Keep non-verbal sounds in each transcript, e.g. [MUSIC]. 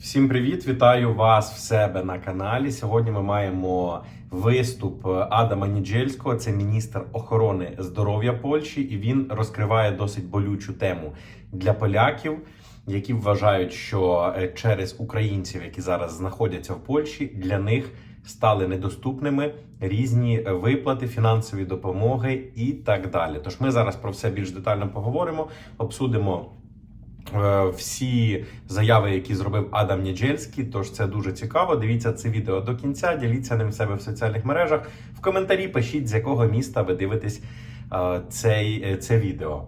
Всім привіт! Вітаю вас в себе на каналі. Сьогодні ми маємо виступ Адама Ніджельського, це міністр охорони здоров'я Польщі, і він розкриває досить болючу тему для поляків, які вважають, що е, через українців, які зараз знаходяться в Польщі, для них стали недоступними різні виплати, фінансові допомоги і так далі. Тож ми зараз про все більш детально поговоримо, обсудимо. Е, всі заяви, які зробив Адам Ніджельський. Тож це дуже цікаво. Дивіться це відео до кінця, діліться ним в себе в соціальних мережах. В коментарі пишіть, з якого міста ви дивитесь е, цей, е, це відео.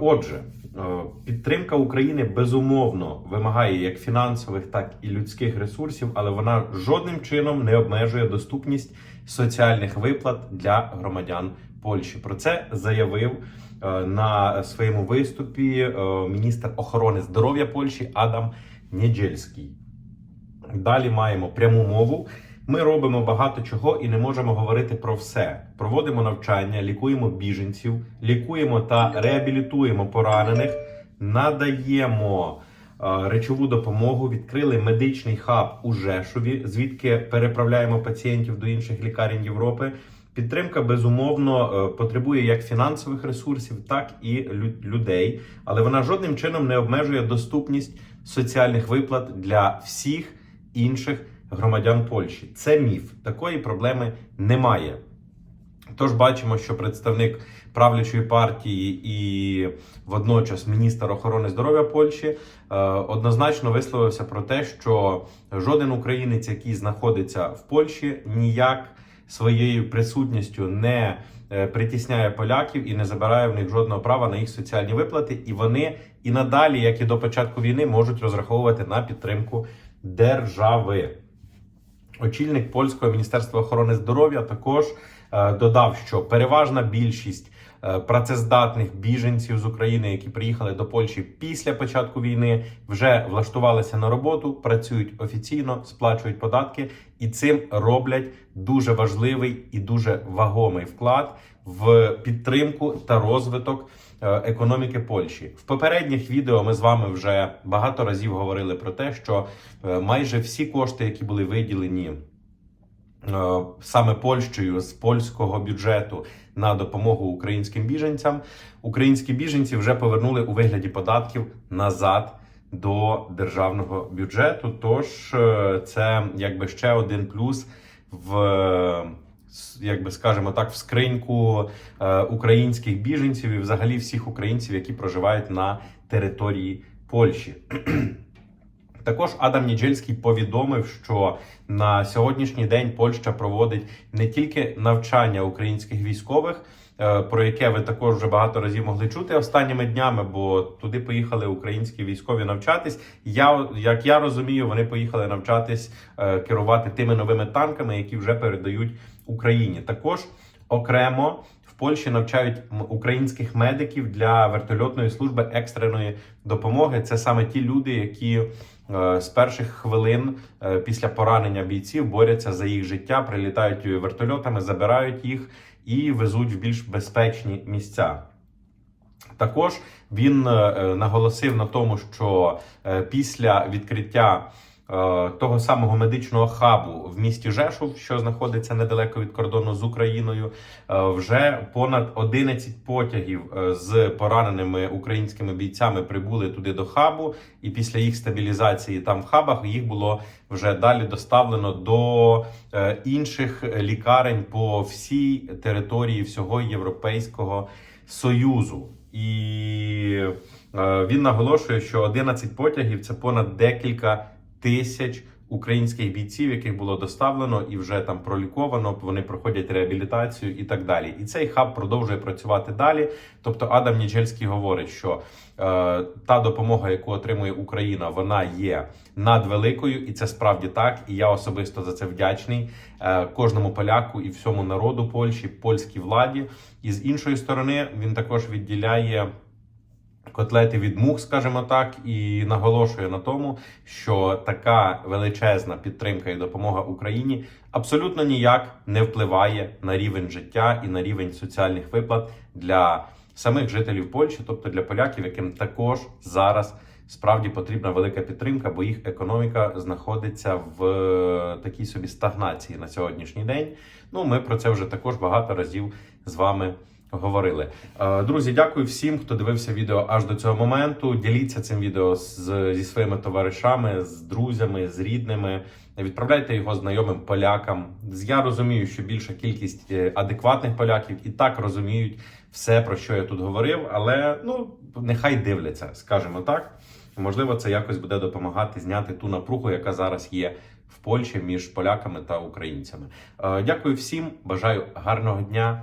Отже, підтримка України безумовно вимагає як фінансових, так і людських ресурсів, але вона жодним чином не обмежує доступність соціальних виплат для громадян Польщі. Про це заявив е, на своєму виступі е, міністр охорони здоров'я Польщі Адам Ніджельський. Далі маємо пряму мову. Ми робимо багато чого і не можемо говорити про все. Проводимо навчання, лікуємо біженців, лікуємо та реабілітуємо поранених, надаємо е, речову допомогу. Відкрили медичний хаб у Жешові, звідки переправляємо пацієнтів до інших лікарень Європи. Підтримка безумовно е, потребує як фінансових ресурсів, так і людей, але вона жодним чином не обмежує доступність соціальних виплат для всіх інших громадян Польщі. Це міф. Такої проблеми немає. Тож бачимо, що представник правлячої партії і водночас міністр охорони здоров'я Польщі е, однозначно висловився про те, що жоден українець, який знаходиться в Польщі, ніяк своєю присутністю не е, притісняє поляків і не забирає в них жодного права на їх соціальні виплати. І вони і надалі, як і до початку війни, можуть розраховувати на підтримку держави. Очільник польського міністерства охорони здоров'я також е, додав, що переважна більшість е, працездатних біженців з України, які приїхали до Польщі після початку війни, вже влаштувалися на роботу, працюють офіційно, сплачують податки, і цим роблять дуже важливий і дуже вагомий вклад в підтримку та розвиток е, економіки Польщі. В попередніх відео ми з вами вже багато разів говорили про те, що е, майже всі кошти, які були виділені е, саме Польщею з польського бюджету на допомогу українським біженцям, українські біженці вже повернули у вигляді податків назад. До державного бюджету, тож е, це якби ще один плюс в е, якби скажемо так, в скриньку е, українських біженців і взагалі всіх українців, які проживають на території Польщі. [CLEARS THROAT] Також Адам Ніджельський повідомив, що на сьогоднішній день Польща проводить не тільки навчання українських військових, е, про яке ви також вже багато разів могли чути останніми днями, бо туди поїхали українські військові навчатись. Я як я розумію, вони поїхали навчатись е, керувати тими новими танками, які вже передають Україні. Також окремо в Польщі навчають українських медиків для вертольотної служби екстреної допомоги. Це саме ті люди, які з перших хвилин е, після поранення бійців борються за їх життя, прилітають вертольотами, забирають їх і везуть в більш безпечні місця. Також він е, наголосив на тому, що е, після відкриття е, того самого медичного хабу в місті Жешув, що знаходиться недалеко від кордону з Україною, е, вже понад 11 потягів е, з пораненими українськими бійцями прибули туди до хабу, і після їх стабілізації там в хабах їх було вже далі доставлено до е, інших лікарень по всій території всього Європейського Союзу. І е, він наголошує, що 11 потягів це понад декілька тисяч українських бійців, яких було доставлено і вже там проліковано. Вони проходять реабілітацію і так далі. І цей хаб продовжує працювати далі. Тобто, Адам Ніджельський говорить, що е, та допомога, яку отримує Україна, вона є надвеликою, і це справді так. І я особисто за це вдячний е, кожному поляку і всьому народу Польщі, польській владі. І з іншої сторони, він також відділяє котлети від мух, скажімо так, і наголошує на тому, що така величезна підтримка і допомога Україні абсолютно ніяк не впливає на рівень життя і на рівень соціальних виплат для самих жителів Польщі, тобто для поляків, яким також зараз справді потрібна велика підтримка, бо їх економіка знаходиться в е, такій собі стагнації на сьогоднішній день. Ну, ми про це вже також багато разів з вами говорили. Е, Друзі, дякую всім, хто дивився відео аж до цього моменту. Діліться цим відео з, зі своїми товаришами, з друзями, з рідними. Відправляйте його знайомим полякам. Я розумію, що більша кількість е, адекватних поляків і так розуміють все, про що я тут говорив, але ну нехай дивляться, скажімо так. Можливо, це якось буде допомагати зняти ту напругу, яка зараз є в Польщі між поляками та українцями. Е, Дякую всім, бажаю гарного дня